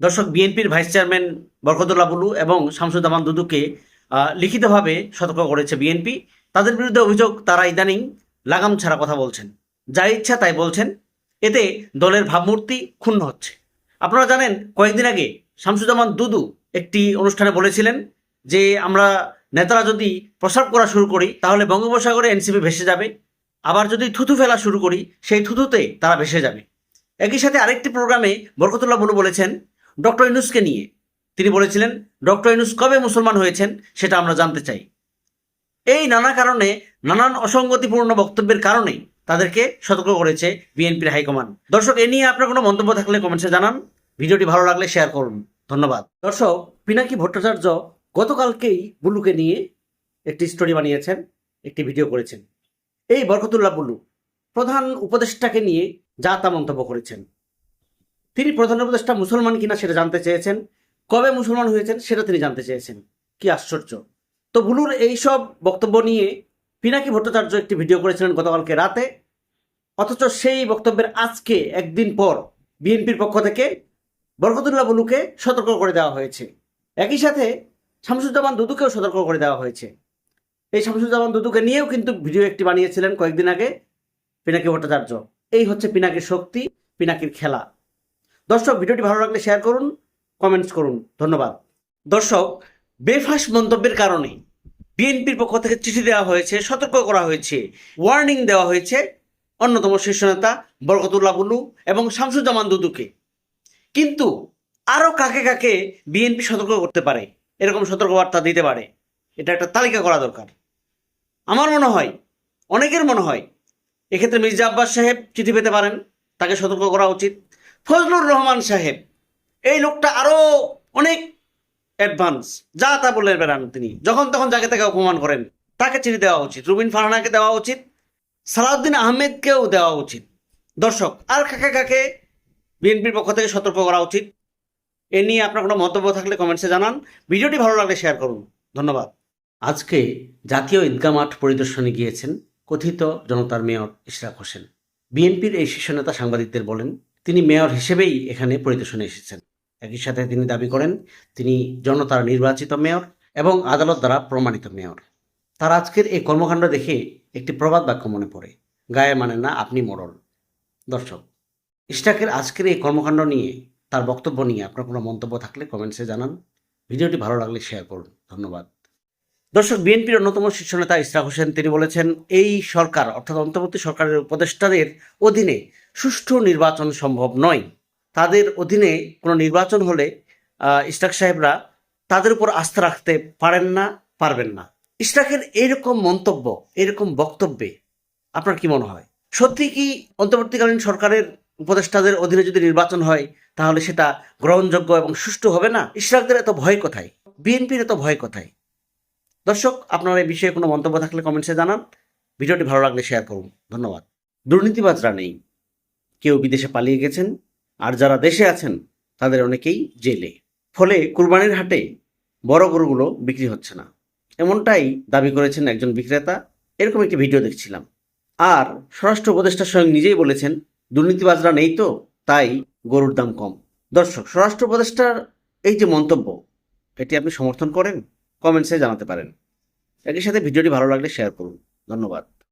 দর্শক, বিএনপির vice chairman Barkatullah blue এবং শামসুজ্জামান দুদুকে লিখিতভাবে সতর্ক করেছে বিএনপি। তাদের বিরুদ্ধে অভিযোগ, তারা ইদানিং লাগাম ছাড়া কথা বলছেন। যা ইচ্ছা তাই বলছেন। এতে দলের ভাবমূর্তি ক্ষুণ্ণ হচ্ছে। আপনারা জানেন, কয়েকদিন আগে শামসুজ্জামান দুদু একটি অনুষ্ঠানে বলেছিলেন যে, আমরা নেতারা যদি প্রসাব করা শুরু করি, তাহলে বঙ্গোপসাগরে এনসিপি ভেসে যাবে। আবার যদি থুতু ফেলা শুরু করি, সেই থুতুতে তারা ভেসে যাবে। একই সাথে আরেকটি প্রোগ্রামে বরকতুল্লাহ বুলু বলেছেন ডক্টর ইনুসকে নিয়ে। তিনি বলেছিলেন, ডক্টর ইনুস কবে মুসলমান হয়েছেন সেটা আমরা জানতে চাই। এই নানা কারণে নানান অসঙ্গতিপূর্ণ বক্তব্যের কারণে তাদেরকে সতর্ক করেছে বিএনপির হাইকমান্ড। দর্শক, এ নিয়ে আপনার কোনো মন্তব্য থাকলে কমেন্টসে জানান। ভিডিওটি ভালো লাগলে শেয়ার করুন। ধন্যবাদ। দর্শক, পিনাকি ভট্টাচার্য গতকালকেই বুলুকে নিয়ে একটি স্টোরি বানিয়েছেন, একটি ভিডিও করেছেন। এই বরকতুল্লাহ বুলু প্রধান উপদেষ্টাকে নিয়ে যা তা মন্তব্য করেছেন। তিনি প্রধান উপদেষ্টা মুসলমান কিনা সেটা জানতে চেয়েছেন, কবে মুসলমান হয়েছেন সেটা তিনি জানতে চেয়েছেন। কি আশ্চর্য। তো বুলুর এইসব বক্তব্য নিয়ে পিনাকি ভট্টাচার্য একটি ভিডিও করেছিলেন গতকালকে রাতে, অথচ সেই বক্তব্যের আজকে, একদিন পর বিএনপির পক্ষ থেকে বরকতুল্লাহ বুলুকে সতর্ক করে দেওয়া হয়েছে। একই সাথে শামসুজ্জামান দুদুকেও সতর্ক করে দেওয়া হয়েছে। এই শামসুজ্জামান দুদুকে নিয়েও কিন্তু ভিডিও একটি বানিয়েছিলেন কয়েকদিন আগে পিনাকি ভট্টাচার্য। এই হচ্ছে পিনাকির শক্তি, পিনাকির খেলা। দর্শক, ভিডিওটি ভালো লাগলে শেয়ার করুন কমেন্টস করুন। ধন্যবাদ। দর্শক, বেফাস মন্তব্যের কারণে বিএনপির পক্ষ থেকে চিঠি দেওয়া হয়েছে, সতর্ক করা হয়েছে ওয়ার্নিং দেওয়া হয়েছে অন্যতম শীর্ষ নেতা বরকতুল্লাহ বুলু এবং শামসুজ্জামান দুদুকে। কিন্তু আরও কাকে কাকে বিএনপি সতর্ক করতে পারে, এরকম সতর্কবার্তা দিতে পারে, এটা একটা তালিকা করা দরকার। আমার মনে হয়, অনেকের মনে হয়, এক্ষেত্রে মির্জা আব্বাস সাহেব চিঠি পেতে পারেন, তাকে সতর্ক করা উচিত। ফজলুর রহমান সাহেব। এই লোকটা আরও অনেক অ্যাডভান্স যা তা বলে বেড়ান তিনি। যখন তখন যাকে তাকে অপমান করেন, তাকে চিঠি দেওয়া উচিত। রুবিন ফারহানাকে দেওয়া উচিত, সালাউদ্দিন আহমেদকেও দেওয়া উচিত। দর্শক, আর কাকে কাকে বিএনপির পক্ষ থেকে সতর্ক করা উচিত, এ নিয়ে আপনার কোনো মন্তব্য থাকলে কমেন্টসে জানান। ভিডিওটি ভালো লাগলে শেয়ার করুন। ধন্যবাদ। আজকে জাতীয় ঈদগা মাঠ পরিদর্শনে গিয়েছেন কথিত জনতার মেয়র ইশরাক হোসেন। বিএনপির এই শীর্ষ নেতা সাংবাদিকদের বলেন তিনি মেয়র হিসেবেই এখানে পরিদর্শনে এসেছেন। একই সাথে তিনি দাবি করেন, তিনি জনতার নির্বাচিত মেয়র এবং আদালত দ্বারা প্রমাণিত মেয়র। তার আজকের এই কর্মকাণ্ড দেখে একটি প্রবাদ বাক্য মনে পড়ে গায়ে মানে না আপনি মোড়ল দর্শক ইস্টাকের আজকের এই কর্মকাণ্ড নিয়ে তার বক্তব্য নিয়ে আপনার কোনো মন্তব্য থাকলে কমেন্টসে জানান। ভিডিওটি ভালো লাগলে শেয়ার করুন। ধন্যবাদ। দর্শক, বিএনপির অন্যতম শীর্ষ নেতা ইশরাক হোসেন, তিনি বলেছেন, এই সরকার, অর্থাৎ অন্তর্বর্তী সরকারের উপদেষ্টাদের অধীনে সুষ্ঠু নির্বাচন সম্ভব নয়। তাদের অধীনে কোনো নির্বাচন হলে ইশরাক সাহেবরা তাদের উপর আস্থা রাখতে পারেন না, পারবেন না। ইশরাকের এইরকম মন্তব্য, এরকম বক্তব্যে আপনার কি মনে হয়? সত্যি কি অন্তর্বর্তীকালীন সরকারের উপদেষ্টাদের অধীনে যদি নির্বাচন হয়, তাহলে সেটা গ্রহণযোগ্য এবং সুষ্ঠু হবে না? ইশরাকদের এত ভয় কোথায়? বিএনপির এত ভয় কোথায়? দর্শক, আপনার এই বিষয়ে কোনো মন্তব্য থাকলে কমেন্টসে জানান। ভিডিওটি ভালো লাগলে শেয়ার করুন। ধন্যবাদ। দুর্নীতিবাজরা নেই কেউ বিদেশে পালিয়ে গেছেন, আর যারা দেশে আছেন, তাদের অনেকেই জেলে। ফলে কুরবানির হাটে বড় গরুগুলো বিক্রি হচ্ছে না। এমনটাই দাবি করেছেন একজন বিক্রেতা। এরকম একটি ভিডিও দেখছিলাম। আর স্বরাষ্ট্র উপদেষ্টা স্বয়ং নিজেই বলেছেন দুর্নীতিবাজরা নেই তো, তাই গরুর দাম কম। দর্শক, স্বরাষ্ট্র উপদেষ্টার এই যে মন্তব্য, এটি আপনি সমর্থন করেন? কমেন্টসে জানাতে পারেন। একই সাথে ভিডিওটি ভালো লাগলে শেয়ার করুন। ধন্যবাদ।